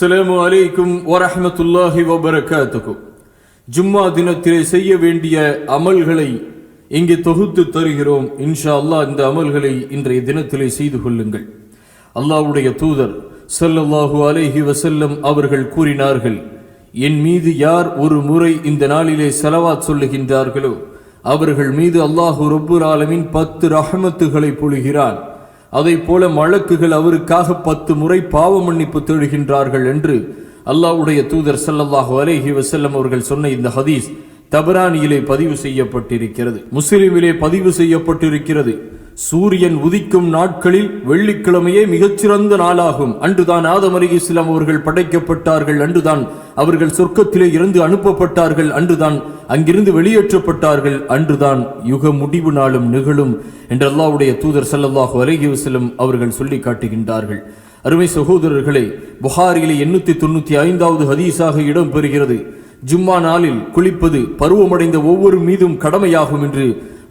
அஸ்ஸலாமு அலைக்கும் வரஹமத்துல்லாஹி வபரகாத்துஹு. ஜும்மா தினத்திலே செய்ய வேண்டிய அமல்களை இங்கே தொகுத்து தருகிறோம். இன்ஷா அல்லாஹ் இந்த அமல்களை இன்றைய தினத்திலே செய்து கொள்ளுங்கள். அல்லாஹ்வுடைய தூதர் சல்லல்லாஹு அலைஹி வசல்லம் அவர்கள் கூறினார்கள் என் மீது யார் ஒரு முறை இந்த நாளிலே செலவாத் சொல்லுகின்றார்களோ அவர்கள் மீது அல்லாஹு ரொப்புர் ஆலமின் பத்து ரஹமத்துகளை பொழுகிறான். அதை போல மழக்குகள் அவருக்காக பத்து முறை பாவ மன்னிப்பு தேடுகின்றார்கள் என்று அல்லாஹ்வுடைய தூதர் சல்லல்லாஹு அலேஹி வசல்லம் அவர்கள் சொன்ன இந்த ஹதீஸ் தபரானியிலே பதிவு செய்யப்பட்டிருக்கிறது. முஸ்லிமிலே பதிவு செய்யப்பட்டிருக்கிறது. சூரியன் உதிக்கும் நாட்களில் வெள்ளிக்கிழமையே மிகச்சிறந்த நாளாகும். அன்றுதான் ஆதம் அலி இஸ்லாம் அவர்கள் படைக்கப்பட்டார்கள். அன்றுதான் அவர்கள் சொர்க்கத்திலே இருந்து அனுப்பப்பட்டார்கள். அன்றுதான் அங்கிருந்து வெளியேற்றப்பட்டார்கள். அன்றுதான் யுக முடிவு நாளும் நிகழும் என்று தூதர் ஸல்லல்லாஹு அலைஹி அவர்கள் சொல்லி காட்டுகின்றார்கள். அருமை சகோதரர்களே புகாரிலே எண்ணூத்தி தொண்ணூத்தி ஐந்தாவது ஹதீஸாக இடம்பெறுகிறது ஜும்மா நாளில் குளிப்பது பருவமடைந்த ஒவ்வொரு மீதும் கடமையாகும் என்று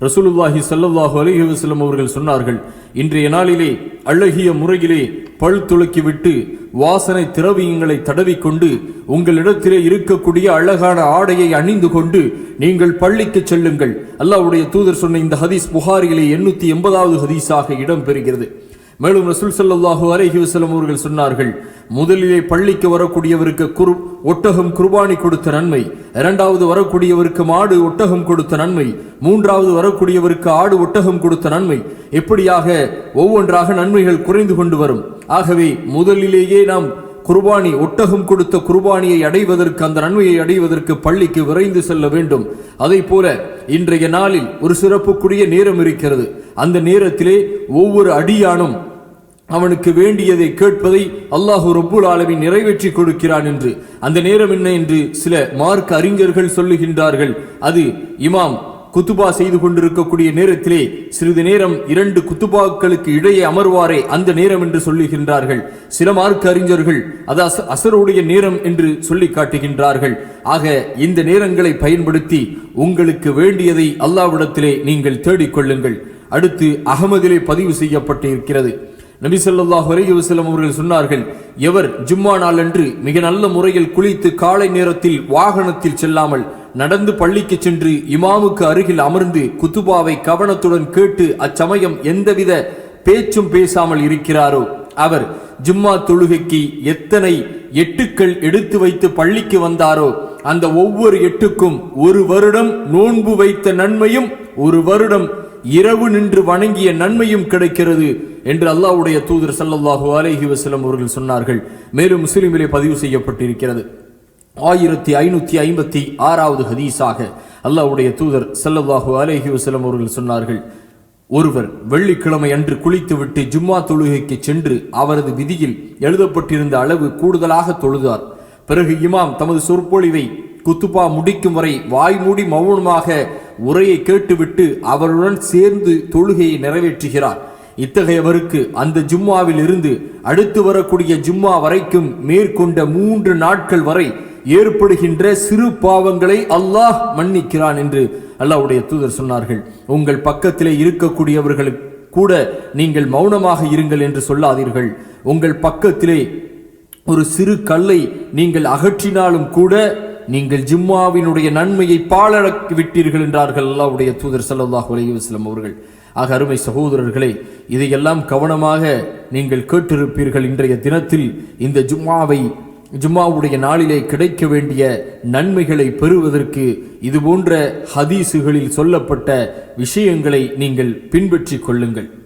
ரசூலுல்லாஹி சல்லாஹு அலைஹி வஸல்லம் அவர்கள் சொன்னார்கள். இன்றைய நாளிலே அழகிய முறையிலே பல் துளக்கி விட்டு வாசனை திரவியங்களை தடவிக்கொண்டு உங்களிடத்திலே இருக்கக்கூடிய அழகான ஆடையை அணிந்து கொண்டு நீங்கள் பள்ளிக்கு செல்லுங்கள். அல்லாவுடைய தூதர் சொன்ன இந்த ஹதீஸ் புகாரிலே எண்ணூத்தி எண்பதாவது ஹதீஸாக இடம்பெறுகிறது. மேலும் ரசூல் சல்லாஹு அலைஹி அவர்கள் சொன்னார்கள் முதலிலே பள்ளிக்கு வரக்கூடியவருக்கு குரு ஒட்டகம் குர்பானி கொடுத்த நன்மை இரண்டாவது வரக்கூடியவருக்கு மாடு ஒட்டகம் கொடுத்த நன்மை மூன்றாவது வரக்கூடியவருக்கு ஆடு ஒட்டகம் கொடுத்த நன்மை இப்படியாக ஒவ்வொன்றாக நன்மைகள் குறைந்து கொண்டு வரும். ஆகவே முதலிலேயே நாம் குர்பானி ஒட்டகம் கொடுத்த குர்பானியை அடைவதற்கு அந்த நன்மையை அடைவதற்கு பள்ளிக்கு விரைந்து செல்ல வேண்டும். அதை போல இன்றைய நாளில் ஒரு சிறப்புக்குரிய நேரம் இருக்கிறது. அந்த நேரத்திலே ஒவ்வொரு அடியானும் அவனுக்கு வேண்டியதை கேட்பதை அல்லாஹு ரப்புல் ஆலமி நிறைவேற்றி கொடுக்கிறான் என்று. அந்த நேரம் என்ன என்று சில மார்க் அறிஞர்கள் சொல்லுகின்றார்கள். அது இமாம் குத்துபா செய்து கொண்டிருக்கக்கூடிய நேரத்திலே சிறிது நேரம் இரண்டு குத்துபாக்களுக்கு இடையே அமர்வாரே அந்த நேரம் என்று சொல்லுகின்றார்கள். சில மார்க்க அறிஞர்கள் அது அசருடைய நேரம் என்று சொல்லி காட்டுகின்றார்கள். ஆக இந்த நேரங்களை பயன்படுத்தி உங்களுக்கு வேண்டியதை அல்லாவிடத்திலே நீங்கள் தேடிக்கொள்ளுங்கள் அடுத்து அகமதிலே பதிவு செய்யப்பட்டிருக்கிறது. நபி ஸல்லல்லாஹு அலைஹி அவர்கள் சொன்னார்கள் எவர் ஜும்மா நாளன்று மிக நல்ல முறையில் குளித்து காலை நேரத்தில் வாகனத்தில் செல்லாமல் நடந்து பள்ளிக்கு சென்று இமாமுக்கு அருகில் அமர்ந்து குத்துபாவை கவனத்துடன் கேட்டு அச்சமயம் எந்தவித பேச்சும் பேசாமல் இருக்கிறாரோ? அவர் ஜும்மா தொழுகைக்கு எத்தனை எட்டுக்கள் எடுத்து வைத்து பள்ளிக்கு வந்தாரோ அந்த ஒவ்வொரு எட்டுக்கும் ஒரு வருடம் நோன்பு வைத்த நன்மையும் ஒரு வருடம் இரவு நின்று வணங்கிய நன்மையும் கிடைக்கிறது என்று அல்லாஹ்வுடைய தூதர் சல்லல்லாஹு அலைஹி வசலம் அவர்கள் சொன்னார்கள். மேலும் முஸ்லிமிலே பதிவு செய்யப்பட்டிருக்கிறது. ஆயிரத்தி ஐநூத்தி ஐம்பத்தி ஆறாவது ஹதீஸாக அல்லாஹ்வுடைய தூதர் ஸல்லல்லாஹு அலைஹி வசலம் அவர்கள் சொன்னார்கள் ஒருவர் வெள்ளிக்கிழமை அன்று குளித்துவிட்டு ஜும்மா தொழுகைக்கு சென்று அவரது விதியில் எழுதப்பட்டிருந்த அளவு கூடுதலாக தொழுதார். பிறகு இமாம் தமது சொற்பொழிவை குத்துப்பா முடிக்கும் வரை வாய் மூடி மௌனமாக உரையை கேட்டுவிட்டு அவருடன் சேர்ந்து தொழுகையை நிறைவேற்றுகிறார். இத்தகையவருக்கு அந்த ஜும்மாவில் இருந்து அடுத்து வரக்கூடிய ஜும்மா வரைக்கும் மேற்கொண்ட மூன்று நாட்கள் வரை ஏற்படுகின்ற சிறு பாவங்களை அல்லாஹ் மன்னிக்கிறான் என்று அல்லாஹ்வுடைய தூதர் சொன்னார்கள். உங்கள் பக்கத்திலே இருக்கக்கூடியவர்களுக்கு கூட நீங்கள் மௌனமாக இருங்கள் என்று சொல்லாதீர்கள். உங்கள் பக்கத்திலே ஒரு சிறு கல்லை நீங்கள் அகற்றினாலும் கூட நீங்கள் ஜிம்மாவினுடைய நன்மையை பாழடக்கி விட்டீர்கள் என்றார்கள் அல்லாவுடைய தூதர் சல்லாஹ் அலையுஸ்லம் அவர்கள். ஆக அருமை சகோதரர்களே இதையெல்லாம் கவனமாக நீங்கள் கேட்டிருப்பீர்கள் இன்றைய தினத்தில். இந்த ஜும்மாவை ஜும்மாவுடைய நாளிலே கிடைக்க வேண்டிய நன்மைகளை பெறுவதற்கு இதுபோன்ற ஹதீசுகளில் சொல்லப்பட்ட விஷயங்களை நீங்கள் பின்பற்றிக் கொள்ளுங்கள்.